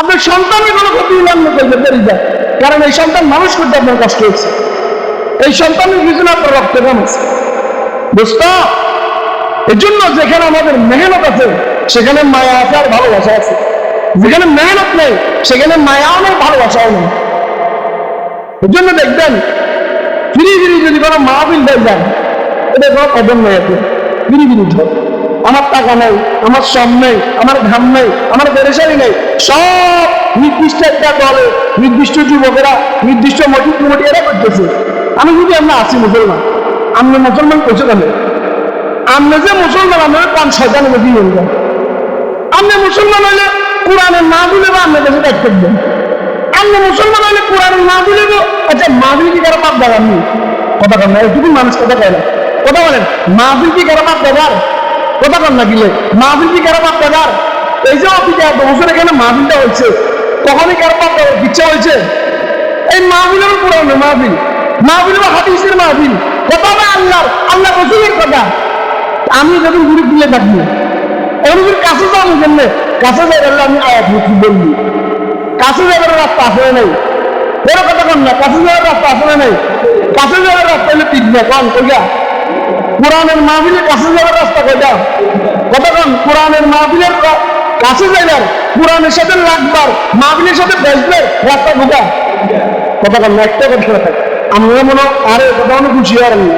আপনার সন্তানের কোনো ক্ষতি আপনি করবেন দেরি যায় কারণ এই সন্তান মানুষ করতে আপনার কষ্ট হচ্ছে। এই সন্তানের পিছনে আপনার রক্ত কমেছে বুঝত? এর জন্য যেখানে আমাদের মেহনত আছে, সেখানে মায়া আছে আর ভালোবাসা আছে। যেখানে মেহনত নেই, সেখানে মায়াও নেই, ভালোবাসাও নেই। এর জন্য দেখবেন ফিরি ফিরি যদি কোনো মাহবিল দেয় যান এটা কোনো কদম নেই আছে ঝড় আমার টাকা নেই, আমার শ্রম নেই, আমার ঘাম নেই, আমার পেরেশানি নেই। সব নির্দিষ্ট একটা দলে নির্দিষ্ট যুবকেরা, নির্দিষ্ট মজুদ কমিটি এরা করতেছে। আমি যদি আমরা আছি মুসলমান, আপনি মুসলমান করছে কেন? আপনি যে মুসলমান আমরা শয়তানের মধ্যে নিয়ে যান। আপনি মুসলমান হলে কোরআনের না দিলে বা আপনার কাছে ত্যাগ করবেন। আপনি মুসলমান হলে কোরআনের না দিলে আচ্ছা মাহবিল কি কারও বাপ আপনি কথা কন এটুকু মানুষ কথা কয় কথা বলেন মাহবিল কি কারও বাপ দাদার? কথা কন না গিলে মাহবিল কি কারও বাপ দাদার? এই যে অফিসে এত বছর এখানে মাহবিলটা হচ্ছে তখনই কারও বাপ দাদার ইচ্ছা হয়েছে? এই মাহবিলের পুরানো মাহবিল মাহবিল বা হাদিসের মাহবিল কথা হবে আল্লাহর আল্লাহ রসুলের কথা। আমি যখন ঘুরে ফিরে থাকব এমন করে কাছে যাওয়ার জন্য, কাছে যাই গেলে আমি আয়াত কি বলবি কাছে যাওয়ার রাস্তা না নাই। বড় কথা কন না, কাছে যাওয়ার রাস্তা না নাই। কাছে যাওয়ার রাস্তা হলে ঠিক না কন কইয়া কোরআনের মাহবিলের কাছে যাওয়ার রাস্তা কইটা কথা কন, কোরআনের মাহবিলের কাছে যাইবার, কোরআনের সাথে লাগবার মাহবিলের সাথে বেসবার রাস্তা ঢোকা না একটা কথা থাকে। আমরা মনে আরে কথা মনে খুশি আমি।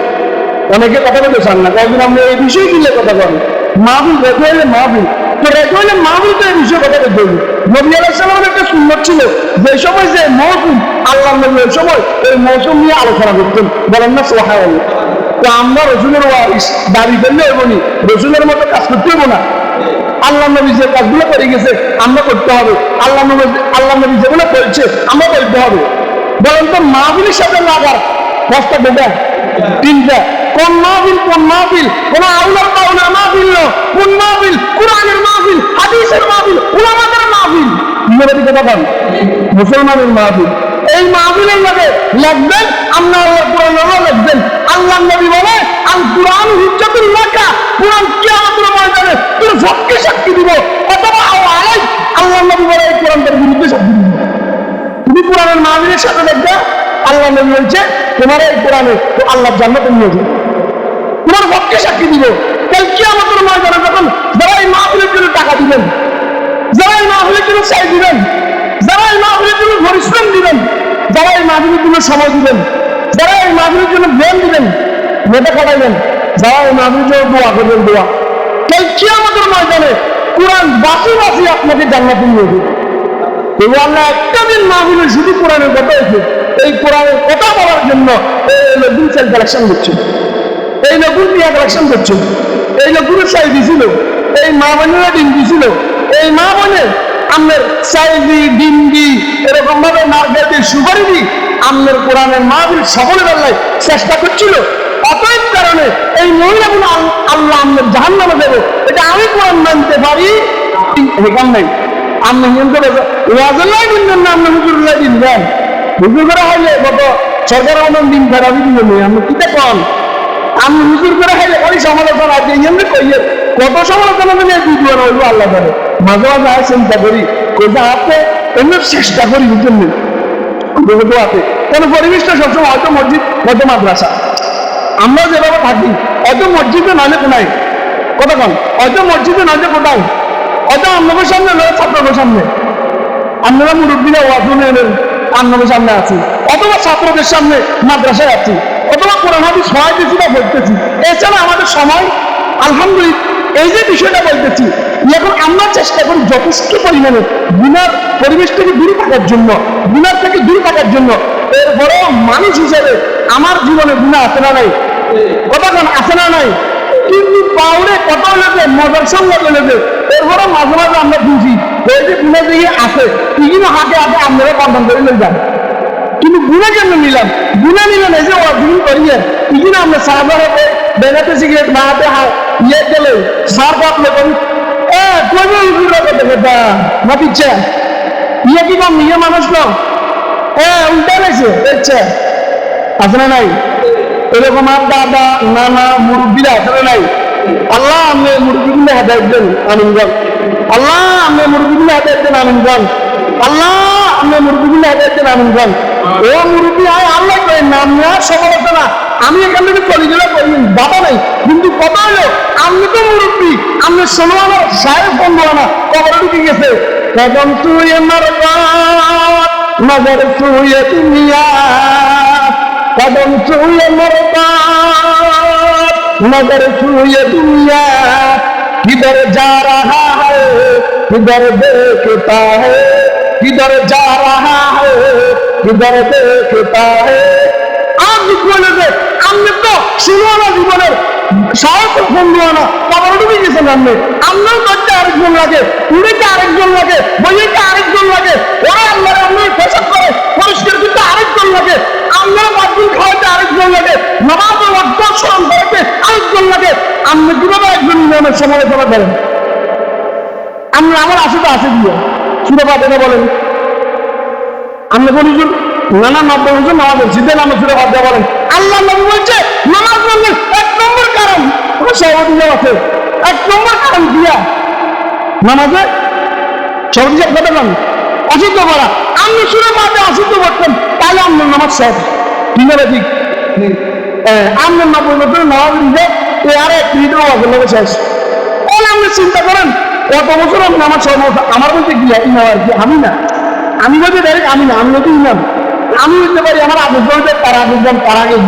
অনেকে কথা বলতে চান না কয়েকদিন আমরা এই বিষয়ে কিনলে কথা বলেন মাহবিল রেখে হলে মাহবিল তো রেখে হলে মাহবিল তো এই বিষয়ে কথা বলতে হবে। নবী আলাইসালামের একটা সুন্দর ছিল যে সময় যে মৌসুম আল্লাহ নবী ওই সময় এই মৌসুম নিয়ে আলোচনা করতেন। বলেন না সোহায় আমরা রসুলের ওয়ারিস দাবি করলে এমনই রসুলের মতো কাজ করতে হব না। আল্লাহ নবী যে কাজগুলো করে গেছে, আমরা করতে হবে। আল্লাহ নবী আল্লাহ নবী যেগুলো করছে, আমরা করতে হবে। বলেন তো মাহবিলের সাথে লাগার রাস্তা কোনটা তিনটা। কোন মাহবিল কোন মাহবিল কোন আউলার পাউলার মাহবিল কোন মাহবিল কোরআনের মাহবিল হাদিসের মাহবিল উলামাদের মাহবিল ইংরেজি কথা বল মুসলমানের মাহবিল এই মাহবিলের মধ্যে লাগবেন আমরা আল্লাহ কোরআন লাগবেন। আল্লাহ নবী বলছে, তোমার এই কোরআনে তো আল্লাহ জান্নাত নিয়ে যাবে তোমার পক্ষে সাক্ষী দিব কাল কি আমাদের ময়দানে যখন যারা এই মাহবিলের জন্য টাকা দিবেন যারা এই মাহবিলের জন্য চাই দিবেন যারা এই মাহবিলের জন্য পরিশ্রম দিবেন যারা এই মাহবিলের জন্য সময় দিবেন যারা এই মাহবিলের জন্য জ্ঞান দিবেন মেটা কাটাইবেন যারা এই মাহবিলের জন্য দোয়া করবেন, দোয়া। কাল কি আমাদের ময়দানে কোরআন বাসি বাসি আপনাকে জান্নাত নিয়ে যাবে তবু আমরা একটা দিন মাহবিলে শুধু কোরআনের কথা হয়েছে এই কোরআনের কথা বলার জন্য এই নতুন সেল কালেকশন করছে এই নতুন টিয়া কালেকশন করছে এই দিছিল। এই মা বোনেরা ডিম দিছিল। এই মা বোনের ডিমডি এরকম ভাবে নারকেল সুপারি দি আমনের কোরআনের মাহবিল চেষ্টা করছিল। অতএব কারণে এই মহিলাগুলো আল- আল্লাহ আমনের জাহান নামে দেবে এটা আমি কোরআন মানতে পারি এখান নাই। দিন না আপনি হুজুরুল্লাহ দেন হুজুর করা হইলে কত সরকার আমার দিন ফেরাবি দিন নেই আপনি কিতে কন? আমি হুজুর করে খাইলে ওই সমালোচনা আছে এমনি কইয়ে কত সমালোচনা দিলে দুজন হইব আল্লাহ করে মাঝে মাঝে আর চিন্তা করি কোথা হাতে এমনি চেষ্টা করি যেহেতু আছে কোন পরিবেশটা সবসময় হয়তো মসজিদ, হয়তো মাদ্রাসা। আমরা যেভাবে থাকি, হয়তো মসজিদে নালে কোনায় কথা হয়তো মসজিদে নালে কোথায়? হয়তো আপনাদের সামনে নয় ছাত্রদের সামনে। আপনারা মুরব্বীরা ওয়াজুনের আপনাদের সামনে আছি, অথবা ছাত্রদের সামনে মাদ্রাসায় আছি, অথবা কোরআন হাদিস সহায় দিচ্ছি বা বলতেছি এছাড়া আমাদের সময়, আলহামদুলিল্লাহ, এই যে বিষয়টা বলতেছি, এখন আমরা চেষ্টা করি যথেষ্ট পরিমাণে গুনার পরিবেশ থেকে দূরে থাকার জন্য গুনার থেকে দূরে থাকার জন্য। এরপরে মানুষ হিসেবে আমার জীবনে গুণা আছে না নাই? কতক্ষণ আছে না নাই? কিন্তু পাউরে কত হলেছে মজার সঙ্গে চলেছে এরপরে মাঝে মাঝে আমরা বুঝি এই যে গুণে দিকে আছে কিন্তু হাতে হাতে আপনারা কন্টন করে নিয়ে যান। কিন্তু গুণে কেন নিলাম? গুণে নিলেন এই যে অর্জন করিয়ে ইদিন আমরা সাহাবার হাতে বেনাতে সিগারেট হা- ইয়ে গেলে সার কাপলে করি এ কই উঠুর কথা কথা না পিচ্ছে ইয়ে কি কম ইয়ে মানুষ না? এ, উল্টা রয়েছে দেখছে। আছে না নাই? এরকম আর দাদা, নানা, মুরব্বীরা আছে না নাই? আল্লাহ, আমি মুরব্বীগুলো হেদায়ত দেন আনন্দগণ আল্লাহ, আমরা মুরব্বীগুলো হাতে আনন্দান আল্লাহ, আমরা মুরব্বীগুলো হাতে আনন্দান ও মুরব্বী, আয়, আল্লাহ করেন না আমরা সফলতা আমি এখান থেকে কলিগুলো করি, বাবা নাই। কিন্তু কথা হলো, আমি তো মুরব্বী আমরা শোনো আমার সাহেব বন্ধু আনা কবর ঢুকে গেছে। তখন তুই আমার নজর তুই তুমি কদম চুয়ে মরবা নজর চুয়ে দুনিয়া किधर जा रहा है किधर देखता है किधर जा रहा है किधर देखता है আমি বলেছে আপনি তো শুনো না জীবনের সাহস বন্ধু না কবর ডুবে গেছেন আপনি আপনার করতে আরেকজন লাগে উড়িতে আরেকজন লাগে বইয়েতে আরেকজন লাগে ওরা আল্লাহ আপনি পেশাব করে পরিষ্কার করতে আরেকজন লাগে আপনার বাথরুম খাওয়াতে আরেকজন লাগে নামাজ রক্ত স্মরণ করতে আরেকজন লাগে আপনি কীভাবে একজন নিয়মের সমালোচনা করেন আমরা আমার আসে তো আসে দিয়ে। শুনে পাবেন বলেন। আমরা বলি যে, নানা নব্বই বছর নামাজ নামাজ শুনে বাদ দেওয়া বলেন। আল্লাহ নবী বলছে, নামাজ পড়লে এক নম্বর কারণ ওটা সভাপতি আছে এক নম্বর কারণ দিয়া নামাজে সভাপতি সাহেব কথা বলেন করা করতেন তাহলে আপনার নামাজ ঠিক আছে ঠিক? আপনার নব্বই বছর নামাজ অগল্য শেষ আপনি চিন্তা করেন কত বছর আমি নামাজ সব আমার বলতে কি ইমাম আর কি, আমি না। আমি বলতে ডাইরেক্ট আমি না, আমি নতুন ইমাম আমি বলতে পারি আমার আগের জনদের তার আগের জন তার আগের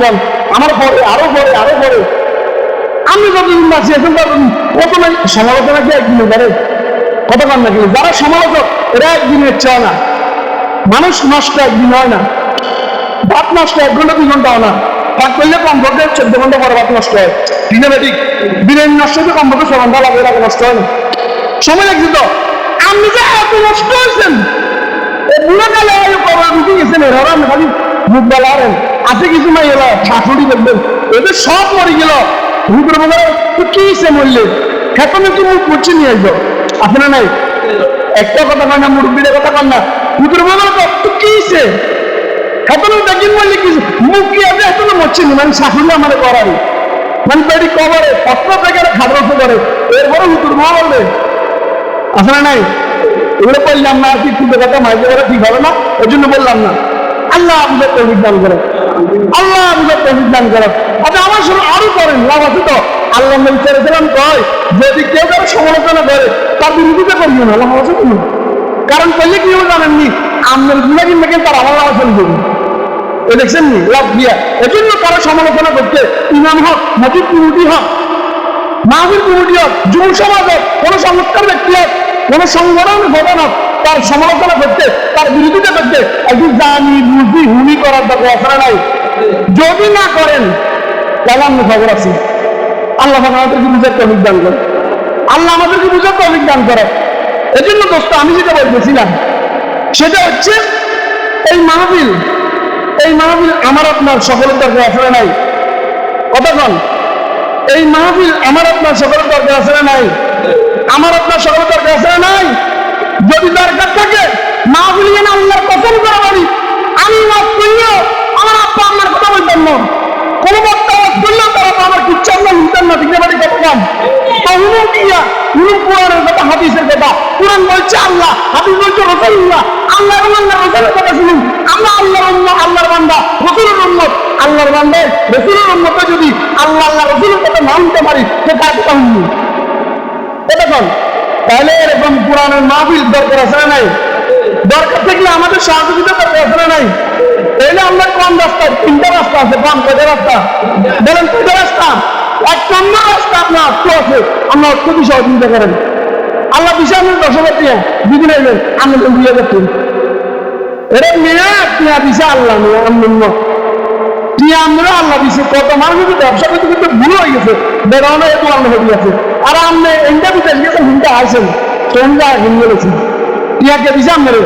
আমার পরে আরও পরে আরও পরে আমি যতদিন বাঁচি এখন সমালোচনা কি একদিনে করে? কত কান নাকি যারা সমালোচক, এরা একদিনের চায় না। মানুষ নষ্ট একদিন হয় না। ভাত নষ্ট এক ঘণ্টা, দুই ঘণ্টা হয় না। ভাত করলে কমপক্ষে চোদ্দ ঘণ্টা পরে ভাত নষ্ট হয়। ঠিক বিরিয়ানি নষ্ট হতে কমপক্ষে ছ ঘণ্টা লাগে এর নষ্ট হয় সময় লাগছে তো? আপনি যে এত নষ্ট হয়েছেন বুড়ো কালে ঢুকে গেছেন? এরা আপনি খালি মুখ বেলারেন আছে কিছু নাই এলা শাশুড়ি দেখবেন। এদের সব মরে গেল। হুকুর বলে, তো কি সে মরলে? খেতনে মুখ করছে নিয়ে আসব আপনার নাই? একটা কথা কয় না মুরব্বীদের কথা কন না। হুকুর বলে, তো কি সে কি মুখ কি আছে এখনও মরছে না মানে শাশুড়ি আমার করারই মানে পেটি কবরে পত্র থেকে খাদ্য করে এরপরে হুকুর মা বলবে আসলে নাই? এগুলো বললাম না, কি খুব কথা মাঝে করে ঠিক না? ওই জন্য বললাম না। আল্লাহ আমাদের তৌফিক দান করে আল্লাহ দান করে আমার আরও করেন তো। আল্লাহ কয় যদি কেউ কারও সমালোচনা করে তার বিরোধিতা না তুমি কারণ করলে কি জানেননি আপনার কিন্তু তার চলে যাবে এ দেখছেন লাভ দিয়া। এজন্য কারও সমালোচনা করতে ইমাম হক, মজিদ কুমুটি হক মাহবুব কমিটি হোক, যুব সমাজ হোক, কোনো সংস্কার ব্যক্তি হোক, কোনো সংগঠন ভবন হোক, তার সমালোচনা করতে তার বিরোধিতা করতে একটু জানি, বুঝি, হুনি করার দরকার আছে নাই। যদি না করেন তাহলে আমরা খবর আছে। আল্লাহ আমাদেরকে বুঝার তৌফিক দান করে। আল্লাহ আমাদেরকে বুঝার তৌফিক দান করে। এই জন্য দোস্ত, আমি যেটা বলতেছিলাম, সেটা হচ্ছে, এই মাহবিল এই মাহবিল আমার আপনার দরকার আছে নাই। কতক্ষণ এই মাহফিল আমার আপনার দরকার আছে নাই। আমার আপনার দরকার আছে নাই। যদি দরকার থাকে, মাহফিল যেন আল্লাহর কসম করা পারি আমি ওয়াজ করলেও আমার আব্বা আমার কথা বলতেন না। কোনো বক্তা ওয়াজ করলেও তারা আমার কিচ্ছু আল্লাহ শুনতেন না। ঠিক বাড়ি কত কম তহুনু দিয়া হুলুম কোরআনের কথা, হাদিসের কথা। বলছে আল্লাহ, হাদিস বলছে রসুল্লাহ আল্লাহ আল্লাহ রসুলের কথা শুনুন। আমরা আল্লাহর উম্মত, আল্লাহর বান্দা, রসুলের যদি আল্লাহ আল্লাহ রসুলের কথা না শুনতে পারি, সে তাহলে এরকম কোরআনের মাহফিল দরকার আছে নাই? দরকার থাকলে আমাদের সহযোগিতা দরকার নাই? তাহলে আমরা কোন রাস্তা তিনটা রাস্তা আছে, কোন কয়টা রাস্তা? বলেন রাস্তা? এক নম্বর রাস্তা আপনার অর্থ আছে আমরা অর্থ দিয়ে সহযোগিতা করেন। আল্লাহ বিষয় আপনার দশ হাজার টিয়া দিদি নেবেন আমি দুই হাজার টিয়া এটা মেয়া টিয়া দিছে আল্লাহ মেয়া আমি টিয়া আমরা আল্লাহ দিছে কত মানুষ যদি ব্যবসা করতে করতে ভুল হয়ে গেছে। বেড়ানো এত আল্লাহ হয়ে গেছে। আর আপনি ইন্ডিয়া বিদেশ গেছে হিন্দা আসেন তোমরা হিন্দু গেছি টিয়াকে দিছে আপনার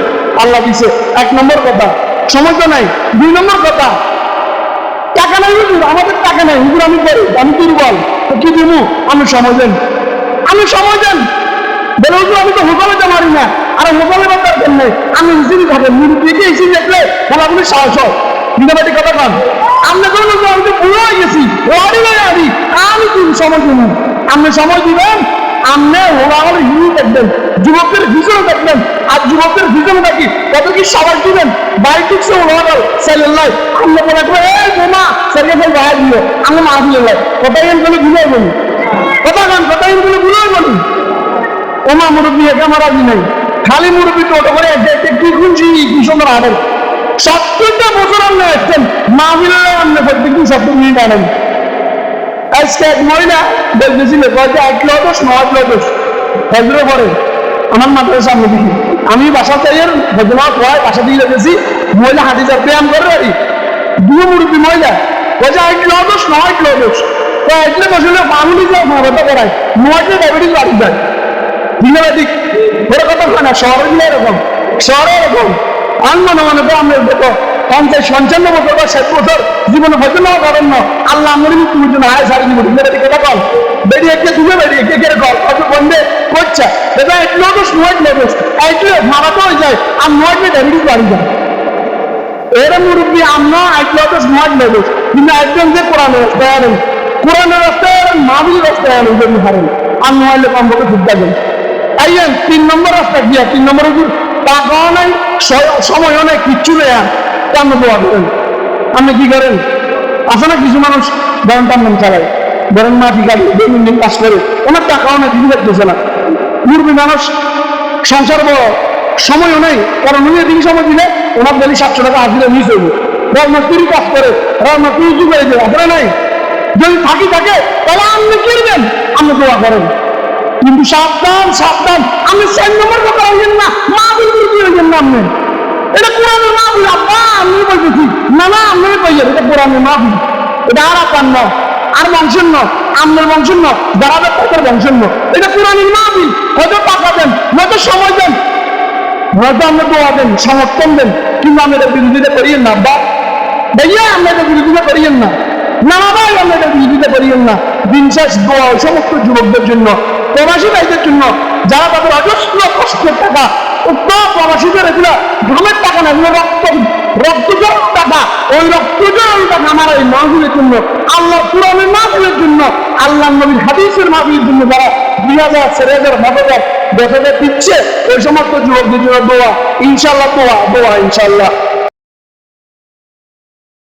আল্লাহ দিছে এক নম্বর কথা। সময় তো নাই। দুই নম্বর কথা। টাকা নাই হুজুর আমাদের টাকা নাই। হুজুর, আমি করি আমি দুর্বল। তো কি দিব আমি সময় দেন আমি সময় দেন বলে, হুজুর, আমি তো যেতে পারি না। আর হোটেলে বা দরকার নেই। আমি ইসিনি থাকেন মুরব্বীকে ইসিনি দেখলে বলাগুলি সাহস হয়। বিনাবাটি কথা কান। আপনি কোন আমি তো বুড়ো হয়ে গেছি। ওয়ারি হয়ে আমি। আমি সময় দিব আপনি সময় দিবেন? আপনি হোলাহল হিরু দেখবেন। যুবকের ভিজন দেখবেন। আর যুবকের ভিজন দেখি কত কি সবাই দিবেন? বাড়ি ঠিকছে ওলাগাল সাইল্লাই ফেল দিও। আমি মা দিলে লাই। কথা এন করে ভুলে বলি কথা গান কথা এন করে বলি ওমা মুরব্বী একা মারা দি নাই। খালি মুরব্বী তো ওটা করে কি খুঁজি কি সুন্দর হাঁটেন সত্তরটা বছর আপনি আসছেন মা মিলে আপনি প্রত্যেকদিন সত্তর মিনিট আনেন। আজকে এক মহিলা বলতেছিল কয়েকটা এক দোষ নয় কিলো দোষ পরে আমার মাথার সামনে আমি বাসা চাই হজমা পড়ায় বাসা দিয়ে গেছি মহিলা হাঁটি যা ব্যায়াম করে রাখি দুটো মুরব্বী মহিলা। বলছে এক কিলো দোষ, নয় কিলো দোষ। তো একলে বসলে বাঙুলি যায় মাথাটা করায়। কিলো ডায়াবেটিস বাড়ি যায়। ঠিক ওরা কথা হয় না শহরে দিলে এরকম, শহরে এরকম। আমি মনে মনে তো আমরা দেখো, পঞ্চাশ, পঞ্চান্ন বছর বা ষাট বছর জীবনে হয়তো না করেন না। আল্লাহ আমার মৃত্যুর জন্য আয় সারি ঠিক কথা কল বেরিয়ে কে তুলে বেরিয়ে কে কে কল কত বন্ধে করছে। দাদা এক লোকস নয় লোকস এক লোক মারাতে হয়ে যায়, আর নয় কে ডায়াবেটিস বাড়ি যায় এরা মুরব্বী, আমরা এক নয় লোকস কিন্তু একজন যে কোরআনের রাস্তায় আনেন, কোরআনের রাস্তায় আনেন মাবির রাস্তায় আনেন যদি হারেন আর নয় লোক আমাকে ঠিক থাকেন আইয়েন তিন নম্বর রাস্তা কি? তিন নম্বরে টাকাও নাই সময়ও নাই, কিচ্ছু নেই আর। দোয়া করেন আপনি কি করেন? না কিছু মানুষ? ধরেন টান চালায়। ধরেন মাটি গাড়ি দৈনন্দিন কাজ করে, ওনার টাকাও নাই দিদি দেখতেছে না। মুরবি মানুষ, সংসার বড়, সময়ও নেই, কারণ উনি দিন সময় দিলে ওনার ডেলি সাতশো টাকা হাজিরা নিয়ে চলবে রাজমাস্তুরি কাজ করে রাজমাস্তুরি উঁচু করে দেবে আপনারা নাই। যদি থাকি থাকে, তাহলে আপনি কিনবেন আপনি দোয়া করেন। কিন্তু সাবধান সাবধান আমি চার নম্বর কথা হইলেন না, মা কি হইলেন না আপনি। এটা কোরআনের মা বিল আব্বা, আমি বলতেছি। না না, আপনি কইলেন এটা কোরআনের মা বিল এটা আর আপনার না আর আপনার বংশের ন দাঁড়াবে তাদের বংশের ন এটা কোরআনের মা বিল হয়তো টাকা দেন নয়তো সময় দেন। হয়তো আমরা দোয়া দেন, সমর্থন দেন। কিন্তু আমরা এটা বিরোধিতা করিয়েন না বা ভাইয়া, আমরা এটা বিরোধিতা করিয়েন না। না, ভাই, আমরা বিরোধিতা করিয়েন না। দিন শেষ দোয়া সমস্ত যুবকদের জন্য, প্রবাসী ভাইদের জন্য, যারা তাদের অজস্র কষ্টের টাকা উত্তর প্রবাসীদের এগুলো ঘামের টাকা না এগুলো রক্ত রক্তজল টাকা। ওই রক্তজল টাকা আমার এই জন্য, আল্লাহ পুরানের মাহফিলের জন্য, আল্লাহ নবীর হাদিসের মাহফিলের জন্য যারা দুই হাজার, চার হাজার, পাঁচ হাজার দিচ্ছে, ওই সমস্ত যুবকদের জন্য দোয়া ইনশাল্লাহ দোয়া দোয়া ইনশাল্লাহ